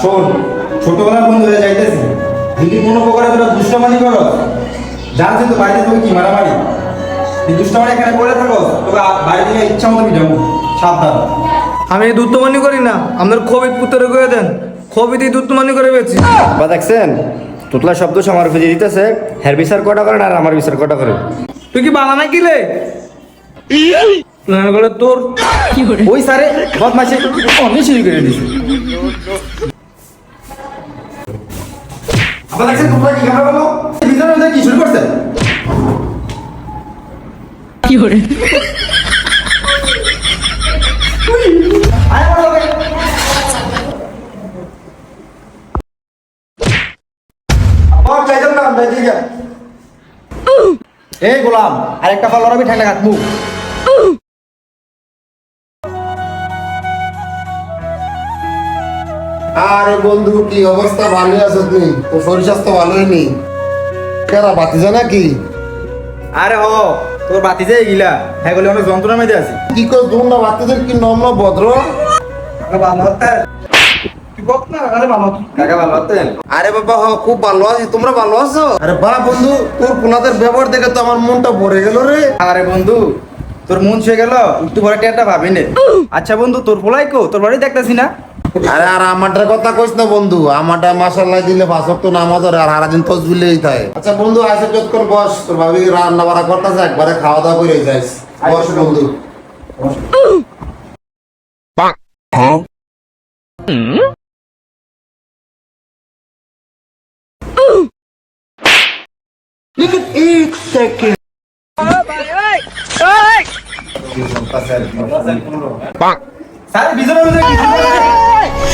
শোন ছোটবেলার বন্ধু হয়ে যাইতেছি। যদি কোনো প্রকারে তোরা দুষ্টমানি করো। জানছি তো বাড়িতে তোকে কি মারামারি? তুই দুষ্টমানি এখানে পড়ে থাকো তোকে বাড়ি থেকে ইচ্ছা মতো পিটাবো সাবধান। আমি দুত্তমানি করি না। আপনার খবিত পুত্রে করে দেন। খবিতই দুত্তমানি করে বেছি বা দেখছেন তোতলা শব্দ সে আমার ফিরে দিতেছে। হের বিচার কটা করেন আর আমার বিচার কটা করেন? তুই কি বানানা কিলে না করে তোর। ওই স্যারে বদমাসি অনেক শুরু করে দিছি আবার দেখছেন তোমরা কি ক্যামেরা বলো ভিতরে মধ্যে কি শুরু করছে? ঠিক আছে এই গোলাম আরেকটা ফল লড়াবি ঠান্ডা কাটবো। আরে বন্ধু কি অবস্থা? ভালো আছো তুই তোর শরীর স্বাস্থ্য ভালোই নেই কেরা বাতিজা নাকি? আরে হ তোর বাতি যে গিলা। হ্যাঁ গলি অনেক যন্ত্রণা মেয়েদের আছে। কি কর তোর না বাচ্চাদের কি নম্র ভদ্র? ভালো হতে তুই বক না আরে ভালো কাকা ভালো আছেন? আরে বাবা হ খুব ভালো আছি। তোমরা ভালো আছো? আরে বা বন্ধু তোর পোলাদের ব্যবহার দেখে তো আমার মনটা ভরে গেল রে। আরে বন্ধু তোর মন ছুঁয়ে গেল। একটু পরে টেরটা ভাবি নে আচ্ছা বন্ধু তোর পোলাই কো? তোর বাড়ি দেখতেছি না? আরে আর আমারটার কথা কইস না বন্ধু আমারটা মাসাল্লাহ দিলে ভাষক তো নামাজ আর সারাদিন তসবিলেই থাকে আচ্ছা বন্ধু আইসে যতক্ষণ বস তোর ভাবি রান্না বাড়া করতেছে একবারে খাওয়া দাওয়া করে যাইস। বস বন্ধু। স্যার বিজনের মধ্যে কি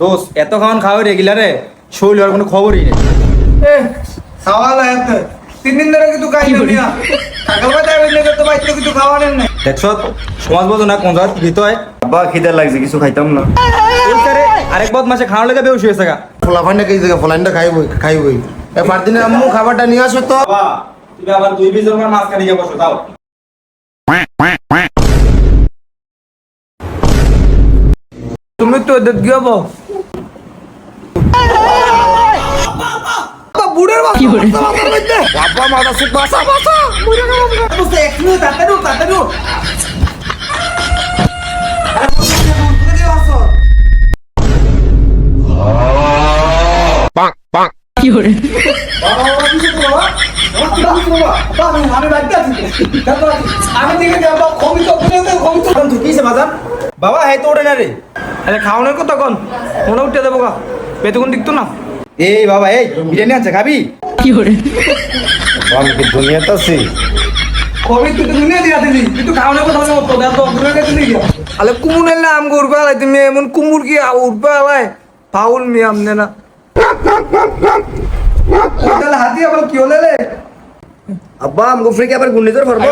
দোষ এত খাওয়ান রেগুলারে শৈল আর কোনো খবরই নেই। এ সওয়াল আছে তিন দিন ধরে কিছু খাই না দেখছ সমাজ বোঝো কোন জায়গা আব্বা খিদে লাগছে কিছু খাইতাম না। ওই স্যারে আরেক বদ মাসে খাওয়ার লেগে বেউস হয়েছে গা। ফোলা ফাইনটা কে জায়গা ফোলাইনটা খাইবই খাইবই। এ ফারদিনে আম্মু খাবারটা নিয়ে আসো তো। বাবা তুমি আবার দুই বিশ মাঝখানে গিয়ে বসো দাও তুমি তো এদের বুড়ের কি করে বাবা বাসা বাসা বুঝতে এক মিনিট তাড়াতাড়ি তাড়াতাড়ি হ্যাঁ তো ওঠে না রে আরে খাওয়ানোর কথা কন। মনে উঠতে দেবো গা। পেতকুন দিকতো না। এই বাবা এই বিরিয়ানি আছে খাবি? কি করে? আমি কি দুনিয়াতে আছি। কবি তুই তো দুনিয়া দিয়া দিলি? কিন্তু খাওয়ানোর কথা মনে হতো দেখ তো গেছে দিলি আলে কুমুনের নাম করবে আলাই তুমি এমন কুমুর কি উঠবে আলাই ফাউল মি আমনে না। তাহলে হাতি আবার কি হলে রে আব্বা আমগো ফ্রিকে আবার গুন্ডিজর পারব